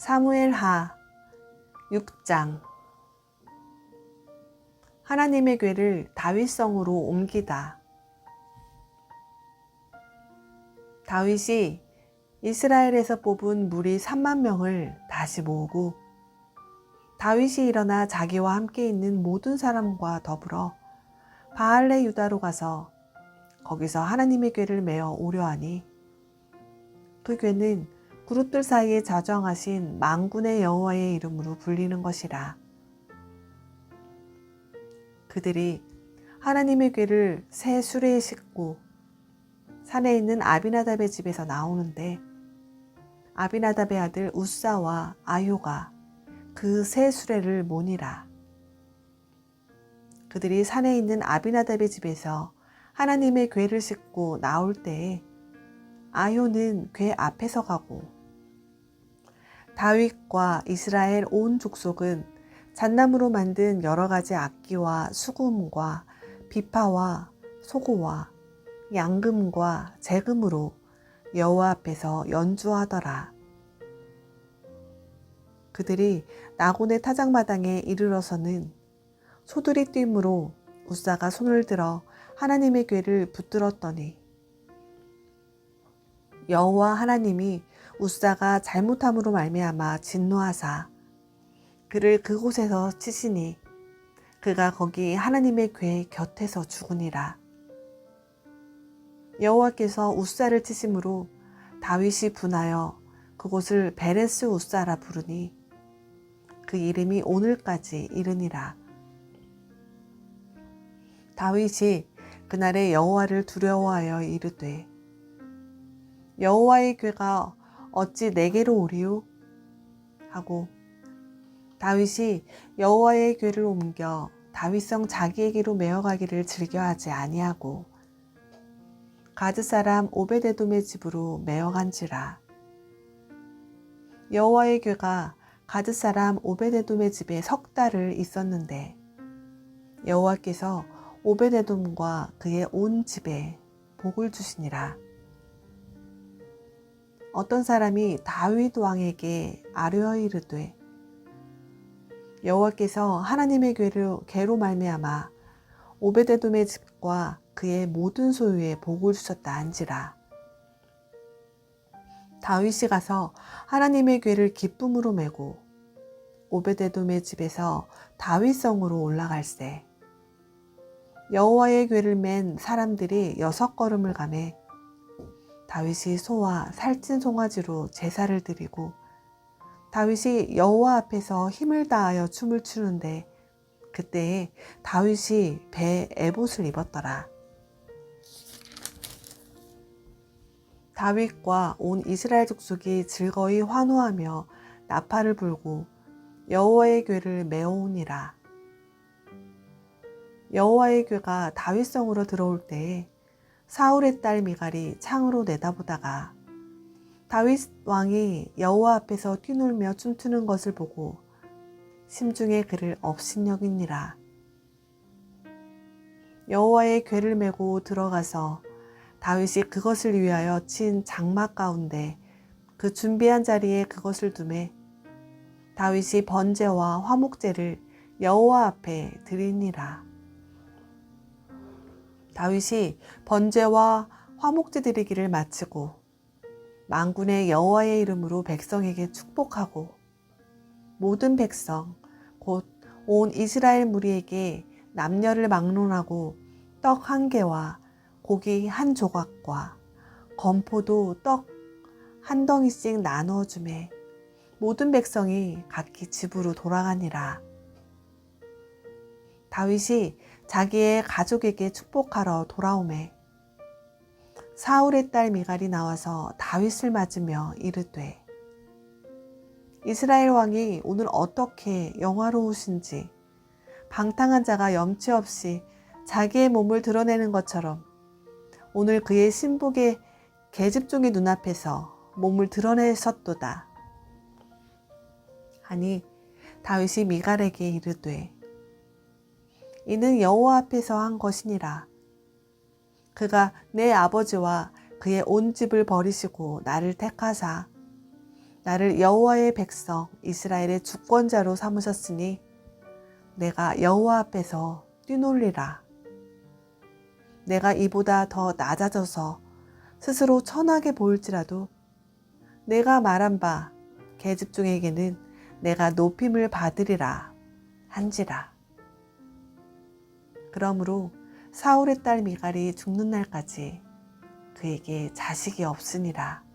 사무엘하 6장 하나님의 궤를 다윗성으로 옮기다. 다윗이 이스라엘에서 뽑은 무리 3만 명을 다시 모으고 다윗이 일어나 자기와 함께 있는 모든 사람과 더불어 바알레 유다로 가서 거기서 하나님의 궤를 메어 오려 하니 그 궤는 그룹들 사이에 자정하신 망군의 여호와의 이름으로 불리는 것이라. 그들이 하나님의 궤를 새 수레에 싣고 산에 있는 아비나답의 집에서 나오는데 아비나답의 아들 우사와 아효가 그 새 수레를 모니라. 그들이 산에 있는 아비나답의 집에서 하나님의 궤를 싣고 나올 때에 아효는 궤 앞에서 가고 다윗과 이스라엘 온 족속은 잣나무로 만든 여러 가지 악기와 수금과 비파와 소고와 양금과 재금으로 여호와 앞에서 연주하더라. 그들이 나곤의 타작마당에 이르러서는 소들이 뛰므로 우사가 손을 들어 하나님의 궤를 붙들었더니 여호와 하나님이 우사가 잘못함으로 말미암아 진노하사 그를 그곳에서 치시니 그가 거기 하나님의 궤 곁에서 죽으니라. 여호와께서 우사를 치심으로 다윗이 분하여 그곳을 베레스 우사라 부르니 그 이름이 오늘까지 이르니라. 다윗이 그날에 여호와를 두려워하여 이르되 여호와의 궤가 어찌 내게로 오리요? 하고 다윗이 여호와의 궤를 옮겨 다윗성 자기에게로 메어가기를 즐겨하지 아니하고 가드 사람 오베데돔의 집으로 메어간지라 여호와의 궤가 가드 사람 오베데돔의 집에 석 달을 있었는데 여호와께서 오베데돔과 그의 온 집에 복을 주시니라. 어떤 사람이 다윗 왕에게 아뢰어 이르되 여호와께서 하나님의 궤를 궤로 말미암아 오베데돔의 집과 그의 모든 소유에 복을 주셨다 한지라. 다윗이 가서 하나님의 궤를 기쁨으로 메고 오베데돔의 집에서 다윗성으로 올라갈세. 여호와의 궤를 맨 사람들이 여섯 걸음을 가매 다윗이 소와 살찐 송아지로 제사를 드리고 다윗이 여호와 앞에서 힘을 다하여 춤을 추는데 그때에 다윗이 배에 에봇을 입었더라. 다윗과 온 이스라엘 족속이 즐거이 환호하며 나팔을 불고 여호와의 궤를 메어오니라. 여호와의 궤가 다윗성으로 들어올 때에 사울의 딸 미갈이 창으로 내다보다가 다윗 왕이 여호와 앞에서 뛰놀며 춤추는 것을 보고 심중에 그를 업신여기니라. 여호와의 궤를 메고 들어가서 다윗이 그것을 위하여 친 장막 가운데 그 준비한 자리에 그것을 두매 다윗이 번제와 화목제를 여호와 앞에 드리니라. 다윗이 번제와 화목제 드리기를 마치고 만군의 여호와의 이름으로 백성에게 축복하고 모든 백성 곧 온 이스라엘 무리에게 남녀를 막론하고 떡 한 개와 고기 한 조각과 건포도 떡 한 덩이씩 나누어 주매 모든 백성이 각기 집으로 돌아가니라. 다윗이 자기의 가족에게 축복하러 돌아오매 사울의 딸 미갈이 나와서 다윗을 맞으며 이르되 이스라엘 왕이 오늘 어떻게 영화로우신지 방탕한 자가 염치 없이 자기의 몸을 드러내는 것처럼 오늘 그의 신복의 계집종의 눈앞에서 몸을 드러내셨도다. 하니 다윗이 미갈에게 이르되 이는 여호와 앞에서 한 것이니라. 그가 내 아버지와 그의 온 집을 버리시고 나를 택하사 나를 여호와의 백성 이스라엘의 주권자로 삼으셨으니 내가 여호와 앞에서 뛰놀리라. 내가 이보다 더 낮아져서 스스로 천하게 보일지라도 내가 말한 바 계집종에게는 내가 높임을 받으리라 한지라. 그러므로 사울의 딸 미갈이 죽는 날까지 그에게 자식이 없으니라.